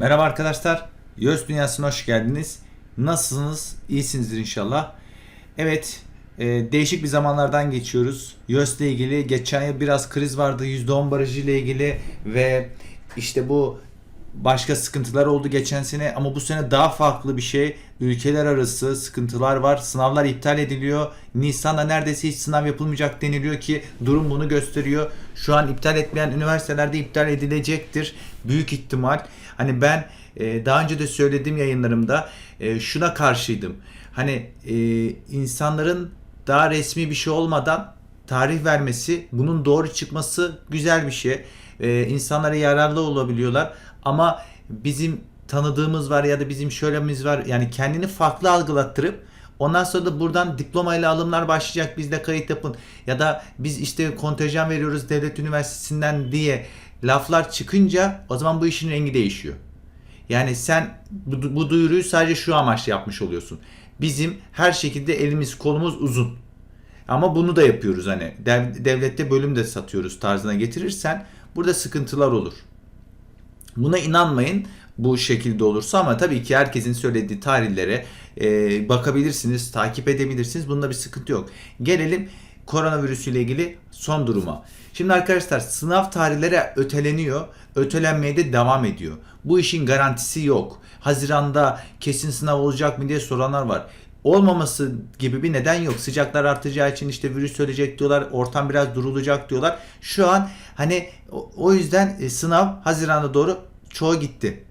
Merhaba arkadaşlar. YÖS Dünyası'na hoş geldiniz. Nasılsınız? İyisinizdir inşallah. Evet, e, değişik bir zamanlardan geçiyoruz. YÖS ile ilgili geçen yıl biraz kriz vardı. %10 barajı ile ilgili ve işte bu başka sıkıntılar oldu geçen sene ama bu sene daha farklı bir şey. Ülkeler arası sıkıntılar var. Sınavlar iptal ediliyor. Nisan'da neredeyse hiç sınav yapılmayacak deniliyor ki durum bunu gösteriyor. Şu an iptal etmeyen üniversitelerde iptal edilecektir. Büyük ihtimal. Hani ben e, daha önce de söylediğim yayınlarımda e, şuna karşıydım. Hani e, insanların daha resmi bir şey olmadan tarih vermesi, bunun doğru çıkması güzel bir şey. Ee, insanlara yararlı olabiliyorlar. Ama bizim tanıdığımız var ya da bizim şöylemiz var. Yani kendini farklı algılattırıp ondan sonra da buradan diplomayla alımlar başlayacak. Bizde kayıt yapın. Ya da biz işte kontenjan veriyoruz devlet üniversitesinden diye laflar çıkınca o zaman bu işin rengi değişiyor. Yani sen bu, bu duyuruyu sadece şu amaçla yapmış oluyorsun. Bizim her şekilde elimiz kolumuz uzun. Ama bunu da yapıyoruz hani dev- devlette bölüm de satıyoruz tarzına getirirsen burada sıkıntılar olur. Buna inanmayın bu şekilde olursa ama tabii ki herkesin söylediği tarihlere e, bakabilirsiniz, takip edebilirsiniz. Bunda bir sıkıntı yok. Gelelim koronavirüsüyle ilgili son duruma. Şimdi arkadaşlar sınav tarihleri öteleniyor. Ötelenmeye de devam ediyor. Bu işin garantisi yok. Haziranda kesin sınav olacak mı diye soranlar var olmaması gibi bir neden yok. Sıcaklar artacağı için işte virüs ölecek diyorlar. Ortam biraz durulacak diyorlar. Şu an hani o- yüzden e, sınav Haziran'a doğru çoğu gitti.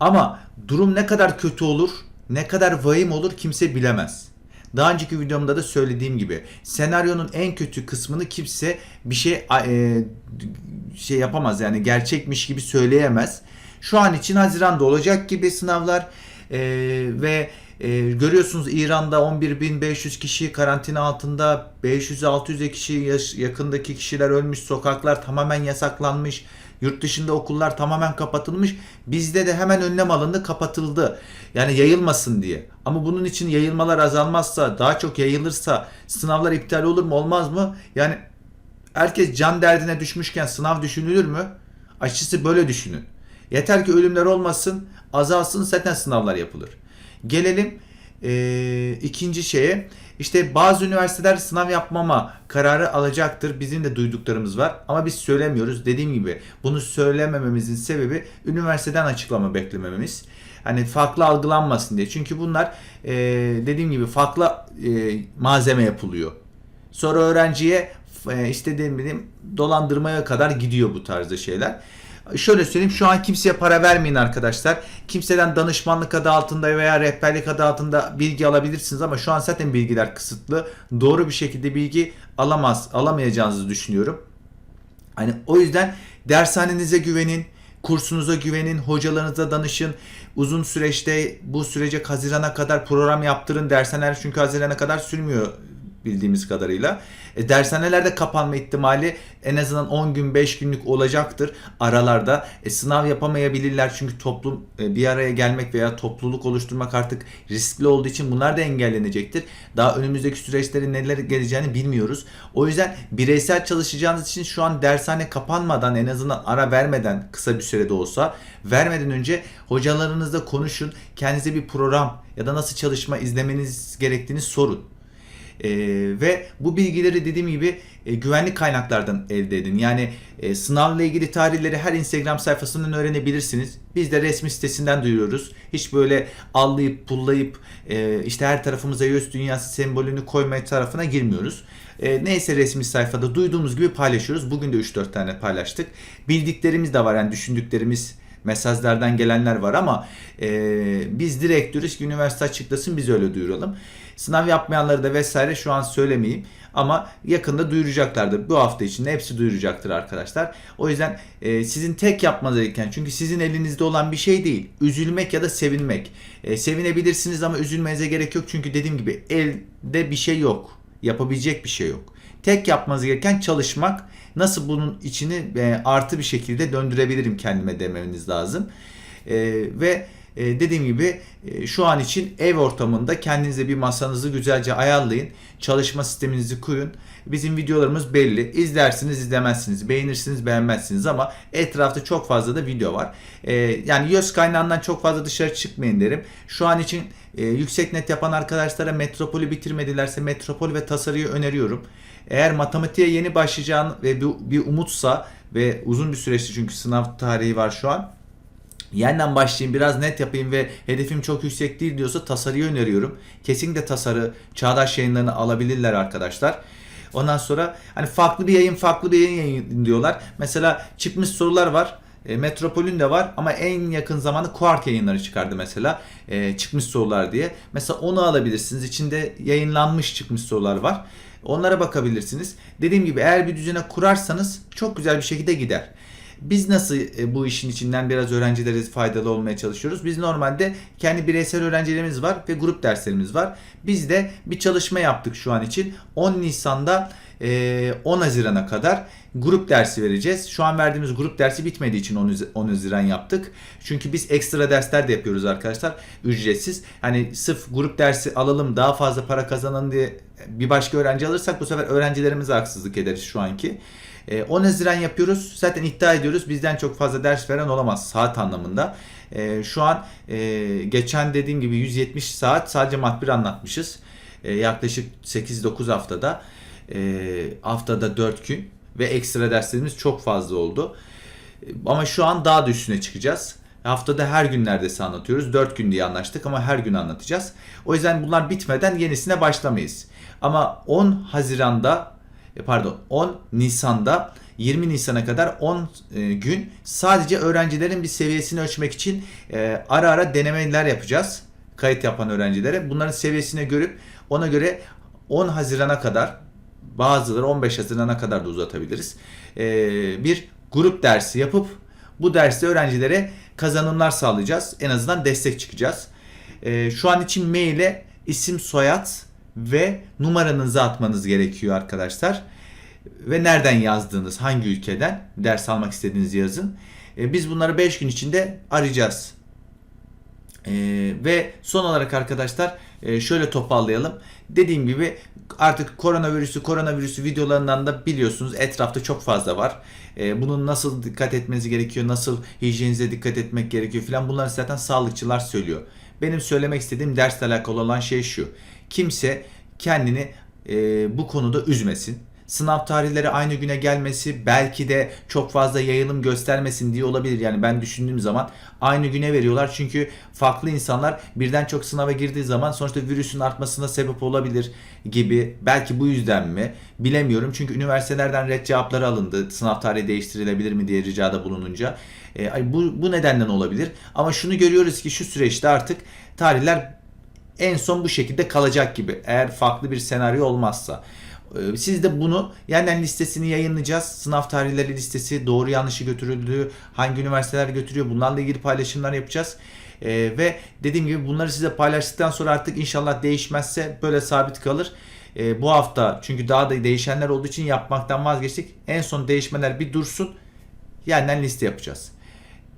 Ama durum ne kadar kötü olur, ne kadar vahim olur kimse bilemez. Daha önceki videomda da söylediğim gibi senaryonun en kötü kısmını kimse bir şey e, şey yapamaz yani gerçekmiş gibi söyleyemez. Şu an için Haziran'da olacak gibi sınavlar e, ve e, görüyorsunuz İran'da 11.500 kişi karantina altında 500-600 kişi yakındaki kişiler ölmüş sokaklar tamamen yasaklanmış yurt dışında okullar tamamen kapatılmış. Bizde de hemen önlem alındı kapatıldı. Yani yayılmasın diye. Ama bunun için yayılmalar azalmazsa daha çok yayılırsa sınavlar iptal olur mu olmaz mı? Yani herkes can derdine düşmüşken sınav düşünülür mü? Açıkçası böyle düşünün. Yeter ki ölümler olmasın azalsın zaten sınavlar yapılır. Gelelim eee, ikinci şeye. İşte bazı üniversiteler sınav yapmama kararı alacaktır. Bizim de duyduklarımız var ama biz söylemiyoruz. Dediğim gibi bunu söylemememizin sebebi üniversiteden açıklama beklemememiz. Hani farklı algılanmasın diye. Çünkü bunlar eee, dediğim gibi farklı eee, malzeme yapılıyor. Sonra öğrenciye e, işte dediğim dolandırmaya kadar gidiyor bu tarzda şeyler. Şöyle söyleyeyim şu an kimseye para vermeyin arkadaşlar. Kimseden danışmanlık adı altında veya rehberlik adı altında bilgi alabilirsiniz ama şu an zaten bilgiler kısıtlı. Doğru bir şekilde bilgi alamaz, alamayacağınızı düşünüyorum. Hani o yüzden dershanenize güvenin, kursunuza güvenin, hocalarınıza danışın. Uzun süreçte bu sürece Haziran'a kadar program yaptırın. Dershaneler çünkü Haziran'a kadar sürmüyor bildiğimiz kadarıyla. E, dershanelerde kapanma ihtimali en azından 10 gün 5 günlük olacaktır aralarda. E, sınav yapamayabilirler çünkü toplum e, bir araya gelmek veya topluluk oluşturmak artık riskli olduğu için bunlar da engellenecektir. Daha önümüzdeki süreçlerin neler geleceğini bilmiyoruz. O yüzden bireysel çalışacağınız için şu an dershane kapanmadan en azından ara vermeden kısa bir sürede olsa vermeden önce hocalarınızla konuşun. Kendinize bir program ya da nasıl çalışma izlemeniz gerektiğini sorun. Ee, ve bu bilgileri dediğim gibi e, güvenlik kaynaklardan elde edin. Yani e, sınavla ilgili tarihleri her Instagram sayfasından öğrenebilirsiniz. Biz de resmi sitesinden duyuruyoruz. Hiç böyle allayıp pullayıp e, işte her tarafımıza YÖS dünyası sembolünü koymaya tarafına girmiyoruz. E, neyse resmi sayfada duyduğumuz gibi paylaşıyoruz. Bugün de 3-4 tane paylaştık. Bildiklerimiz de var yani düşündüklerimiz mesajlardan gelenler var ama e, biz direkt ki üniversite açıklasın biz öyle duyuralım. Sınav yapmayanları da vesaire şu an söylemeyeyim ama yakında duyuracaklardır. Bu hafta içinde hepsi duyuracaktır arkadaşlar. O yüzden e, sizin tek yapmanız gereken çünkü sizin elinizde olan bir şey değil. Üzülmek ya da sevinmek. E, sevinebilirsiniz ama üzülmenize gerek yok çünkü dediğim gibi elde bir şey yok. Yapabilecek bir şey yok. Tek yapmanız gereken çalışmak. Nasıl bunun içini e, artı bir şekilde döndürebilirim kendime demeniz lazım. E, ve e, dediğim gibi e, şu an için ev ortamında kendinize bir masanızı güzelce ayarlayın. Çalışma sisteminizi kurun. Bizim videolarımız belli. İzlersiniz, izlemezsiniz. Beğenirsiniz, beğenmezsiniz ama etrafta çok fazla da video var. E, yani YÖS kaynağından çok fazla dışarı çıkmayın derim. Şu an için e, yüksek net yapan arkadaşlara metropolü bitirmedilerse metropol ve tasarıyı öneriyorum. Eğer matematiğe yeni başlayacağın ve bir, bir umutsa ve uzun bir süreçti çünkü sınav tarihi var şu an. Yeniden başlayayım biraz net yapayım ve hedefim çok yüksek değil diyorsa tasarıyı öneriyorum. Kesinlikle tasarı Çağdaş yayınlarını alabilirler arkadaşlar. Ondan sonra hani farklı bir yayın farklı bir yayın yayın diyorlar. Mesela çıkmış sorular var. E, Metropol'ün de var ama en yakın zamanda Quark yayınları çıkardı mesela. E, çıkmış sorular diye. Mesela onu alabilirsiniz. İçinde yayınlanmış çıkmış sorular var. Onlara bakabilirsiniz. Dediğim gibi eğer bir düzene kurarsanız çok güzel bir şekilde gider. Biz nasıl e, bu işin içinden biraz öğrencilere faydalı olmaya çalışıyoruz? Biz normalde kendi bireysel öğrencilerimiz var ve grup derslerimiz var. Biz de bir çalışma yaptık şu an için. 10 Nisan'da e, 10 Haziran'a kadar grup dersi vereceğiz. Şu an verdiğimiz grup dersi bitmediği için 10 Hazi- 10 Haziran yaptık. Çünkü biz ekstra dersler de yapıyoruz arkadaşlar. Ücretsiz. Hani sırf grup dersi alalım daha fazla para kazanalım diye bir başka öğrenci alırsak bu sefer öğrencilerimize haksızlık ederiz şu anki. E, 10 Haziran yapıyoruz. Zaten iddia ediyoruz. Bizden çok fazla ders veren olamaz saat anlamında. E, şu an e, geçen dediğim gibi 170 saat sadece matbir anlatmışız. E, yaklaşık 8-9 haftada. E, haftada 4 gün ve ekstra derslerimiz çok fazla oldu. E, Ama şu an daha da üstüne çıkacağız. Haftada her gün neredeyse anlatıyoruz. 4 gün diye anlaştık ama her gün anlatacağız. O yüzden bunlar bitmeden yenisine başlamayız. Ama 10 Haziran'da pardon 10 Nisan'da 20 Nisan'a kadar 10 e, gün sadece öğrencilerin bir seviyesini ölçmek için e, ara ara denemeler yapacağız. Kayıt yapan öğrencilere. Bunların seviyesini görüp ona göre 10 Haziran'a kadar bazıları 15 Haziran'a kadar da uzatabiliriz. E, bir grup dersi yapıp bu derste öğrencilere kazanımlar sağlayacağız. En azından destek çıkacağız. E, şu an için maile isim, soyad ve numaranızı atmanız gerekiyor arkadaşlar. Ve nereden yazdığınız, hangi ülkeden ders almak istediğinizi yazın. E, biz bunları 5 gün içinde arayacağız. E, ve son olarak arkadaşlar e, şöyle toparlayalım. Dediğim gibi artık koronavirüsü koronavirüsü videolarından da biliyorsunuz etrafta çok fazla var. Bunun nasıl dikkat etmeniz gerekiyor, nasıl hijyeninize dikkat etmek gerekiyor filan bunları zaten sağlıkçılar söylüyor. Benim söylemek istediğim dersle alakalı olan şey şu. Kimse kendini e, bu konuda üzmesin. Sınav tarihleri aynı güne gelmesi belki de çok fazla yayılım göstermesin diye olabilir. Yani ben düşündüğüm zaman aynı güne veriyorlar. Çünkü farklı insanlar birden çok sınava girdiği zaman sonuçta virüsün artmasına sebep olabilir gibi. Belki bu yüzden mi? Bilemiyorum. Çünkü üniversitelerden red cevapları alındı. Sınav tarihi değiştirilebilir mi diye ricada bulununca. E, bu, bu nedenden olabilir. Ama şunu görüyoruz ki şu süreçte artık tarihler en son bu şekilde kalacak gibi. Eğer farklı bir senaryo olmazsa. Ee, Siz de bunu yeniden listesini yayınlayacağız. Sınav tarihleri listesi, doğru yanlışı götürüldüğü, hangi üniversiteler götürüyor bunlarla ilgili paylaşımlar yapacağız. Ee, ve dediğim gibi bunları size paylaştıktan sonra artık inşallah değişmezse böyle sabit kalır. Ee, bu hafta çünkü daha da değişenler olduğu için yapmaktan vazgeçtik. En son değişmeler bir dursun. Yeniden liste yapacağız.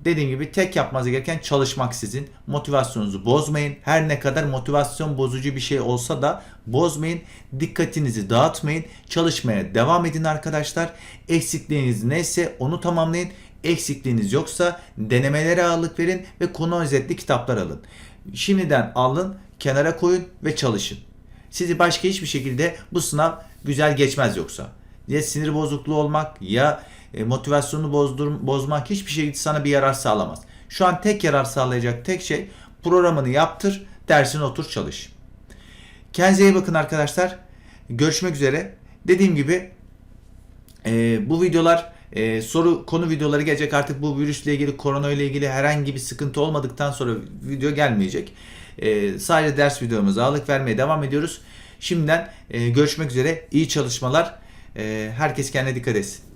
Dediğim gibi tek yapmanız gereken çalışmak sizin. Motivasyonunuzu bozmayın. Her ne kadar motivasyon bozucu bir şey olsa da bozmayın. Dikkatinizi dağıtmayın. Çalışmaya devam edin arkadaşlar. Eksikliğiniz neyse onu tamamlayın. Eksikliğiniz yoksa denemelere ağırlık verin ve konu özetli kitaplar alın. Şimdiden alın, kenara koyun ve çalışın. Sizi başka hiçbir şekilde bu sınav güzel geçmez yoksa. Ya sinir bozukluğu olmak ya e, motivasyonu bozdur, bozmak hiçbir şey sana bir yarar sağlamaz. Şu an tek yarar sağlayacak tek şey programını yaptır, dersine otur çalış. Kendinize iyi bakın arkadaşlar. Görüşmek üzere. Dediğim gibi e, bu videolar e, soru konu videoları gelecek artık bu virüsle ilgili korona ile ilgili herhangi bir sıkıntı olmadıktan sonra video gelmeyecek. E, sadece ders videomuza ağırlık vermeye devam ediyoruz. Şimdiden e, görüşmek üzere. İyi çalışmalar. E, herkes kendine dikkat etsin.